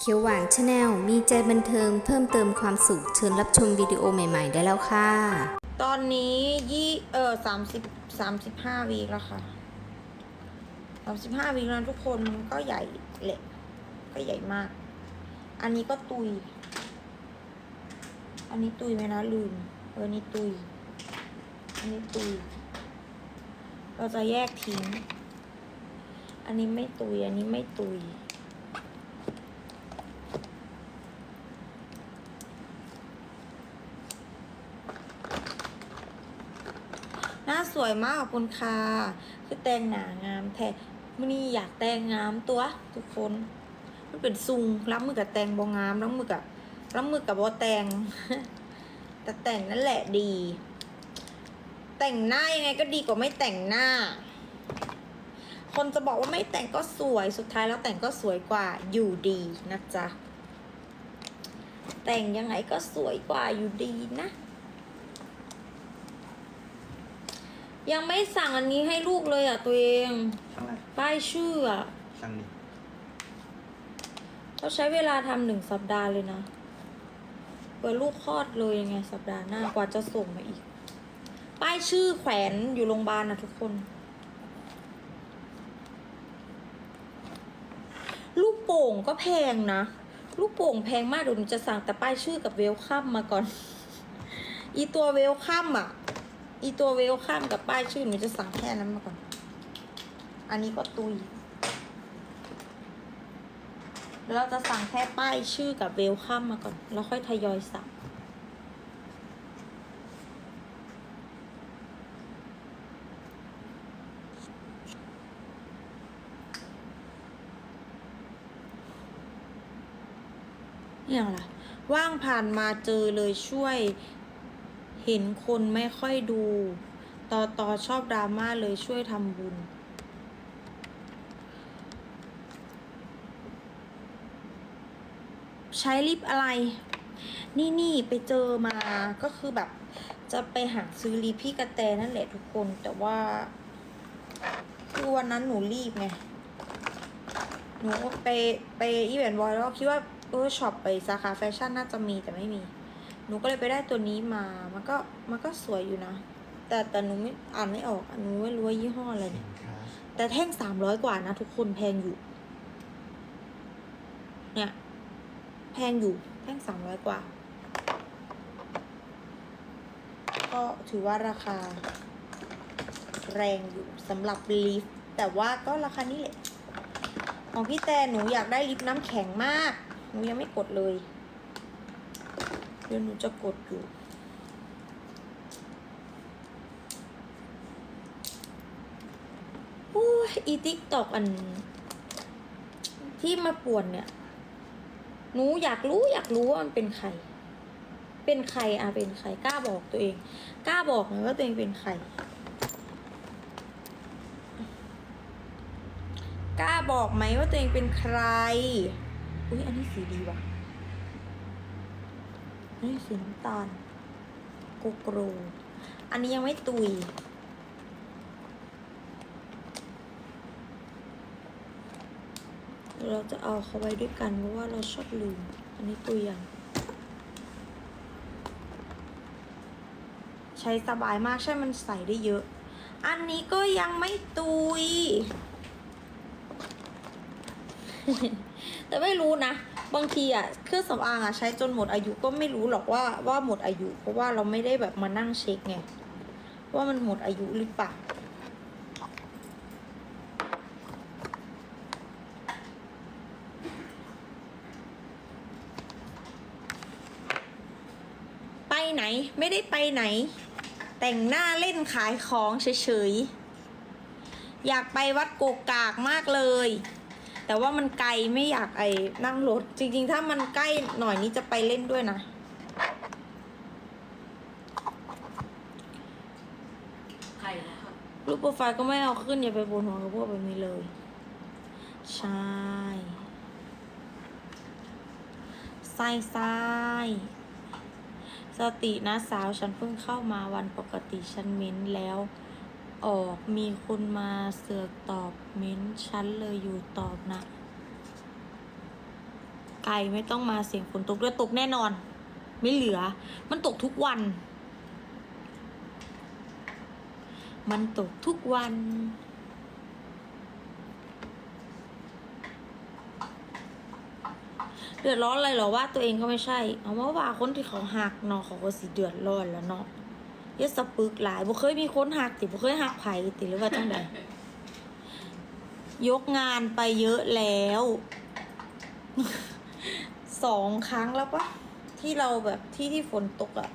เขียวหวานชาแนลมีใจบันเทิงเพิ่มเติมความสุขเชิญรับชมวิดีโอใหม่ๆ ได้แล้วค่ะ ตอนนี้ยี่เออสามสิบสามสิบห้าวีคแล้วค่ะสามสิบห้าวีคแล้วทุกคนมันก็ใหญ่แหละก็ใหญ่มาก อันนี้ก็ตุย อันนี้ตุยไหมนะลืมเออนี่ตุย อันนี้ตุย เราจะแยกทิ้ง อันนี้ไม่ตุย อันนี้ไม่ตุย หน้าสวยมากขอบคุณค่ะคือแต่งหนางามแท้มื่อนี้อยากแต่งงามตัว ทุกคนมันเป็นซุงรับมือกับแต่งบองามรับมือกับรับมือกับบอแต่งแต่แต่งนั่นแหละดี แต่งหน้ายังไงก็ดีกว่าไม่แต่งหน้า คนจะบอกว่าไม่แต่งก็สวยสุดท้ายแล้วแต่งก็สวยกว่าอยู่ดีนะจ๊ะแต่งยังไงก็สวยกว่าอยู่ดีนะ ยังไม่สั่งอันนี้ให้ลูกเลยอะตัวเองช่างอะไรป้ายชื่ออะช่างนี่เราใช้เวลาทำหนึ่งสัปดาห์เลยนะเปิดลูกคลอดเลยยังไงสัปดาห์หน้ากว่าจะส่งมาอีก ป้ายชื่อแขวนอยู่โรงพยาบาลนะทุกคน ลูกโป่งก็แพงนะ ลูกโป่งแพงมากเดี๋ยวหนูจะสั่งแต่ป้ายชื่อกับเวลคัมมาก่อน อีตัวเวลคัมอะ อีตัวเวลคัมกับป้ายชื่อหนูจะสั่งแค่นั้นมาก่อน อันนี้ก็ตุยแล้วเราจะสั่งแค่ป้ายชื่อกับเวลคัมมาก่อน แล้วค่อยทยอยสั่งอย่างไรว่างผ่านมาเจอเลยช่วย เห็นคนไม่ค่อยดูต่อตอชอบดราม่าเลยช่วยทำบุญ ใช้ลิปอะไร นี่นี่ไปเจอมาก็คือแบบ จะไปหาซื้อลิปพี่กระแตนั่นแหละทุกคนแต่ว่า คือวันนั้นหนูรีบไง หนูไปไปอีเวนต์บอยแล้วคิดว่าเออช็อปไปสาขาแฟชั่นน่าจะมีแต่ไม่มี หนูก็เลยไปได้ตัวนี้มา มันก็มันก็สวยอยู่นะ แต่แต่หนูไม่อ่านไม่ออกอะหนูไม่รู้ว่ายี่ห้ออะไรเนี่ยครับแต่แท่งสามร้อยกว่านะทุกคนแพงอยู่ เนี่ย แพงอยู่แท่งสามร้อยกว่า ก็ถือว่าราคา แรงอยู่สำหรับลิฟต์แต่ว่าก็ราคานี้แหละของพี่แต่หนูอยากได้ลิฟต์น้ำแข็งมาก หนูยังไม่กดเลย เดี๋ยวหนูจะกดอยู่โอ้ยอีทิกตอกอัน ที่มาป่วนเนี่ย หนูอยากรู้อยากรู้ว่ามันเป็นใคร เป็นใครอะเป็นใครกล้าบอกตัวเอง กล้าบอกหน่อยว่าตัวเองเป็นใคร กล้าบอกไหมว่าตัวเองเป็นใคร อุ้ยอันนี้สีดีว่ะ นนี้สีน้ำตาลกโกรอันนี้ยังไม่ตุย เราจะเอาเขาไว้ด้วยกันเพราะว่าเราชอบลืม อันนี้ตัวอย่าง ใช้สบายมากใช่มันใส่ได้เยอะ อันนี้ก็ยังไม่ตุย แต่ไม่รู้นะ บางทีอะเครื่องสำอางอะใช้จนหมดอายุก็ไม่รู้หรอกว่าว่าหมดอายุ เพราะว่าเราไม่ได้แบบมานั่งเช็คไงว่ามันหมดอายุหรือเปล่าไปไหนไม่ได้ไปไหน แต่งหน้าเล่นขายของเฉยๆ อยากไปวัดโกกากมากเลย แต่ว่ามันไกลไม่อยากไอ้นั่งรถ จริง ๆ ถ้ามันใกล้หน่อยนี้จะไปเล่นด้วยนะ ใครนะคะรูปโปรไฟล์ก็ไม่เอาขึ้นอย่าไปบนหัวกับพวกแบบนี้เลย ใช่ไส้ไส้สตินะสาวฉันเพิ่งเข้ามาวันปกติฉันเม้นแล้ว ออก มีคนมาเสือกตอบเม้นฉันเลยอยู่ตอบนะ ไกลไม่ต้องมาเสียงฝนตกด้วยตกแน่นอน ไม่เหลือ มันตกทุกวัน มันตกทุกวันเดือดร้อนอะไรหรอว่าตัวเองก็ไม่ใช่ เอามาว่าคนที่เขาหักเนาะเขาก็สิเดือดร้อนแล้วเนาะ ยาสปึกหลายบ่เคยมีคนหักติบ่เคยหักไผติหรือว่าจังไดยกงานไปเยอะแล้ว สองครั้งแล้วปะที่เราแบบที่ที่ฝนตกอะ